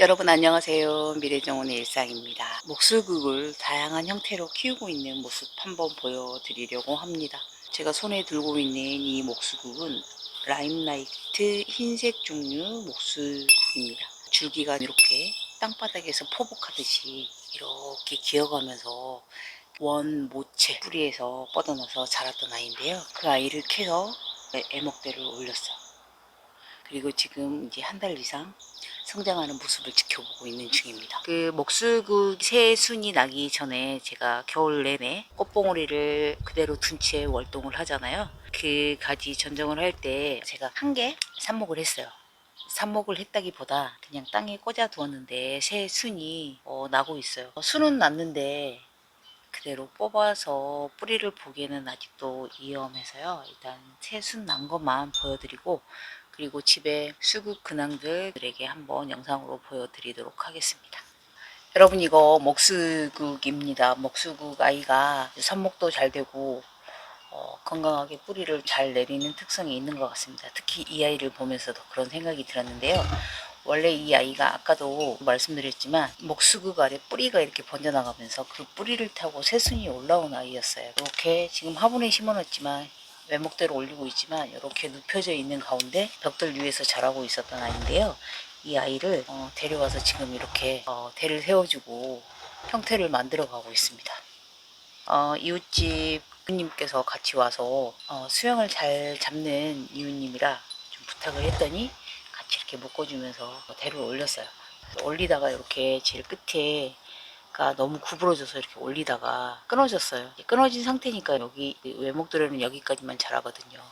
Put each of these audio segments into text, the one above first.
여러분 안녕하세요. 미래정원의 일상입니다. 목수국을 다양한 형태로 키우고 있는 모습 한번 보여드리려고 합니다. 제가 손에 들고 있는 이 목수국은 라임라이트 흰색 종류 목수국입니다. 줄기가 이렇게 땅바닥에서 포복하듯이 이렇게 기어가면서 원 모체 뿌리에서 뻗어나서 자랐던 아이인데요. 그 아이를 캐서 애목대를 올렸어요. 그리고 지금 이제 한 달 이상 성장하는 모습을 지켜보고 있는 중입니다. 그 목수국 새 순이 나기 전에 제가 겨울 내내 꽃봉오리를 그대로 둔 채 월동을 하잖아요. 그 가지 전정을 할 때 제가 한 개 삽목을 했어요. 삽목을 했다기보다 그냥 땅에 꽂아 두었는데 새 순이 어, 나고 있어요. 어, 순은 났는데 그대로 뽑아서 뿌리를 보기에는 아직도 위험해서요. 일단 새 순 난 것만 보여드리고 그리고 집에 수국 근황들에게 한번 영상으로 보여드리도록 하겠습니다. 여러분 이거 목수국입니다. 목수국 아이가 삽목도 잘 되고 어, 건강하게 뿌리를 잘 내리는 특성이 있는 것 같습니다. 특히 이 아이를 보면서도 그런 생각이 들었는데요. 원래 이 아이가 아까도 말씀드렸지만 목수국 아래 뿌리가 이렇게 번져나가면서 그 뿌리를 타고 새순이 올라온 아이였어요. 이렇게 지금 화분에 심어놨지만 외목대로 올리고 있지만 이렇게 눕혀져 있는 가운데 벽돌 위에서 자라고 있었던 아이인데요. 이 아이를 어, 데려와서 지금 이렇게 어, 대를 세워주고 형태를 만들어 가고 있습니다. 어, 이웃집 님께서 같이 와서 어, 수영을 잘 잡는 이웃님이라 좀 부탁을 했더니 같이 이렇게 묶어주면서 대를 올렸어요. 올리다가 이렇게 제일 끝에 가 너무 구부러져서 이렇게 올리다가 끊어졌어요. 끊어진 상태니까 여기 외목들에는 여기까지만 자라거든요.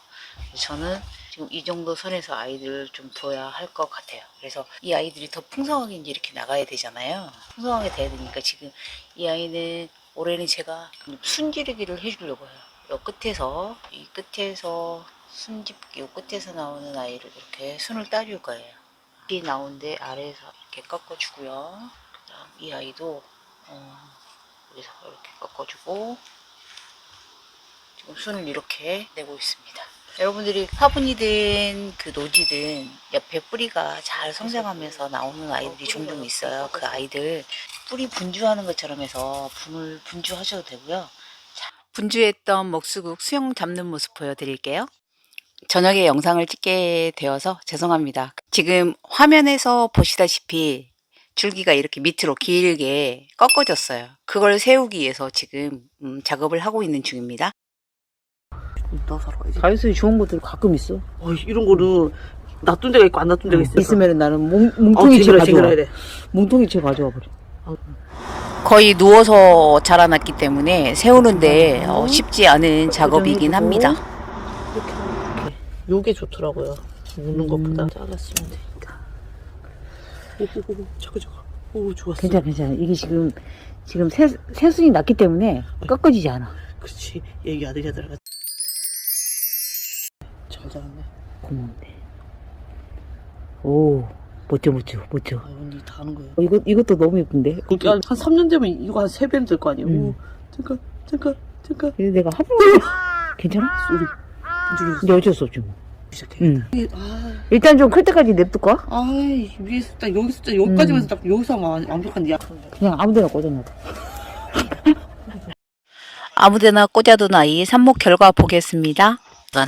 저는 지금 이 정도 선에서 아이들을 좀 둬야 할 것 같아요. 그래서 이 아이들이 더 풍성하게 이제 이렇게 나가야 되잖아요. 풍성하게 돼야 되니까 지금 이 아이는 올해는 제가 순지르기를 해주려고 해요. 요 끝에서 이 끝에서 순집기 요 끝에서 나오는 아이를 이렇게 순을 따줄 거예요. 이 나온데 아래에서 이렇게 꺾어주고요. 그다음 이 아이도 어, 여기서 이렇게 꺾어주고 지금 순을 이렇게 내고 있습니다. 여러분들이 화분이든 그 노지든 옆에 뿌리가 잘 성장하면서 나오는 아이들이 종종 있어요. 그 아이들 뿌리 분주하는 것처럼 해서 분을 분주하셔도 되고요. 자, 분주했던 먹수국 수영 잡는 모습 보여드릴게요. 저녁에 영상을 찍게 되어서 죄송합니다. 지금 화면에서 보시다시피 줄기가 이렇게 밑으로 길게 꺾어졌어요. 그걸 세우기 위해서 지금 음, 작업을 하고 있는 중입니다. 가야지. 자연스레 좋은 것들 가끔 있어. 어, 이런 거는 놔둔 데가 있고 안 놔둔 데가 있어. 있으면 나는 뭉, 어, 뭉통이채 쟁여라, 가져와. 돼. 뭉통이채 가져와 버려. 거의 누워서 자라났기 때문에 세우는데 어, 쉽지 않은 작업이긴 합니다. 이렇게, 이렇게. 요게 좋더라고요. 묻는 음. 것보다 잘랐으면 되니까. 오오오, 저거 저거. 오, 좋았어. 괜찮아, 괜찮아. 이게 지금, 지금 새, 새순이 났기 때문에 꺾어지지 않아. 그렇지. 아들이 아들가. 잘 자랐네. 고마운데. 오, 멋져, 멋져, 멋져. 아, 언니 다 하는 거예요. 어, 이거, 이것도 너무 예쁜데? 그렇게 한, 한 3년 되면 이거 한 3배는 될 거 아니에요. 음. 오, 잠깐, 잠깐, 잠깐. 그래서 내가 화분을, 괜찮아? 소리. 근데 어쩔 수 없지 뭐. 시작해. 응. 아, 일단 좀 클 때까지 냅둘까? 아이, 위에서 딱 여기서 딱 여기까지만 음. 해서 딱 여기서 하면 완- 완벽한 약. 그냥 아무 데나 꽂아놔. 아무데나 꽂아둔 아이 삽목 결과 보겠습니다.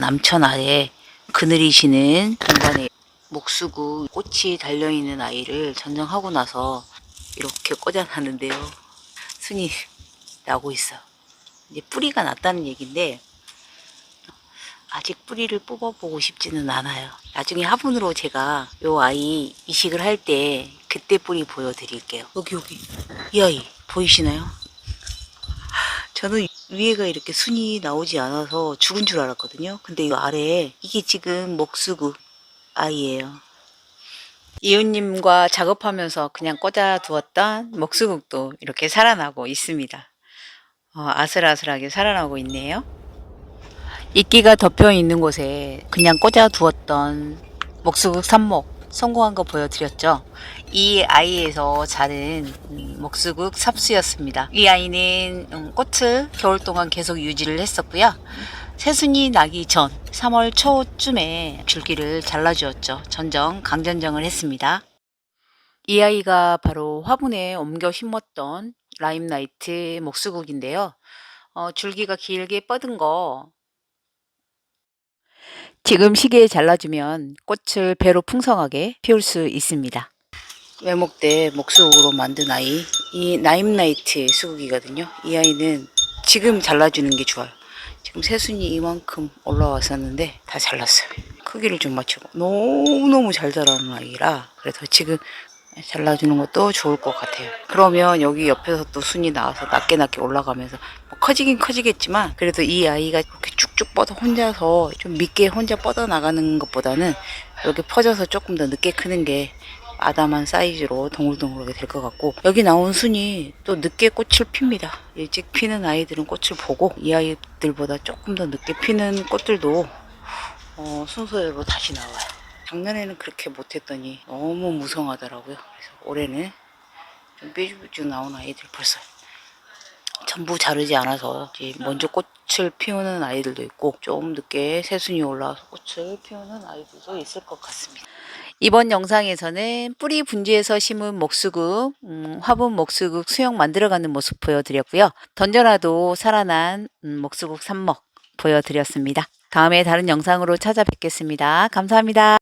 남천 아래 그늘이시는 공간에 목수구 꽃이 달려있는 아이를 전정하고 나서 이렇게 꽂아놨는데요. 순이 나고 있어요. 이제 뿌리가 났다는 얘기인데 아직 뿌리를 뽑아보고 싶지는 않아요. 나중에 화분으로 제가 요 아이 이식을 할 때 그때 뿌리 보여드릴게요. 여기 여기 이 아이 보이시나요? 저는 위에가 이렇게 순이 나오지 않아서 죽은 줄 알았거든요. 근데 이 아래에 이게 지금 목수국 아이예요. 이웃님과 작업하면서 그냥 꽂아 두었던 목수국도 이렇게 살아나고 있습니다. 어, 아슬아슬하게 살아나고 있네요. 이끼가 덮여 있는 곳에 그냥 꽂아 두었던 목수국 삽목 성공한 거 보여드렸죠. 이 아이에서 자른 음, 목수국 삽수였습니다. 이 아이는 음, 꽃을 겨울 동안 계속 유지를 했었고요. 새순이 나기 전 3월 초쯤에 줄기를 잘라주었죠. 전정, 강전정을 했습니다. 이 아이가 바로 화분에 옮겨 심었던 라임나이트 목수국인데요. 어, 줄기가 길게 뻗은 거 지금 시기에 잘라주면 꽃을 배로 풍성하게 피울 수 있습니다. 외목대 목수국으로 만든 아이, 이 나임나이트 수국이거든요. 이 아이는 지금 잘라주는 게 좋아요. 지금 새순이 이만큼 올라왔었는데 다 잘랐어요. 크기를 좀 맞추고 너무너무 잘 자라는 아이라 그래서 지금 잘라주는 것도 좋을 것 같아요. 그러면 여기 옆에서 또 순이 나와서 낮게 낮게 올라가면서 뭐 커지긴 커지겠지만 그래도 이 아이가 이렇게 쭉쭉 뻗어 혼자서 좀 믿게 혼자 뻗어 나가는 것보다는 이렇게 퍼져서 조금 더 늦게 크는 게 아담한 사이즈로 동글동글하게 될 것 같고 여기 나온 순이 또 늦게 꽃을 핍니다. 일찍 피는 아이들은 꽃을 보고 이 아이들보다 조금 더 늦게 피는 꽃들도 어, 순서대로 다시 나와요. 작년에는 그렇게 못했더니 너무 무성하더라고요. 그래서 올해는 좀 삐죽삐죽 나온 아이들 벌써 전부 자르지 않아서 먼저 꽃을 피우는 아이들도 있고 좀 늦게 새순이 올라와서 꽃을 피우는 아이들도 있을 것 같습니다. 이번 영상에서는 뿌리 분지해서 심은 목수국, 음, 화분 목수국 수영 만들어가는 모습 보여드렸고요. 던져놔도 살아난 음, 목수국 삽목 보여드렸습니다. 다음에 다른 영상으로 찾아뵙겠습니다. 감사합니다.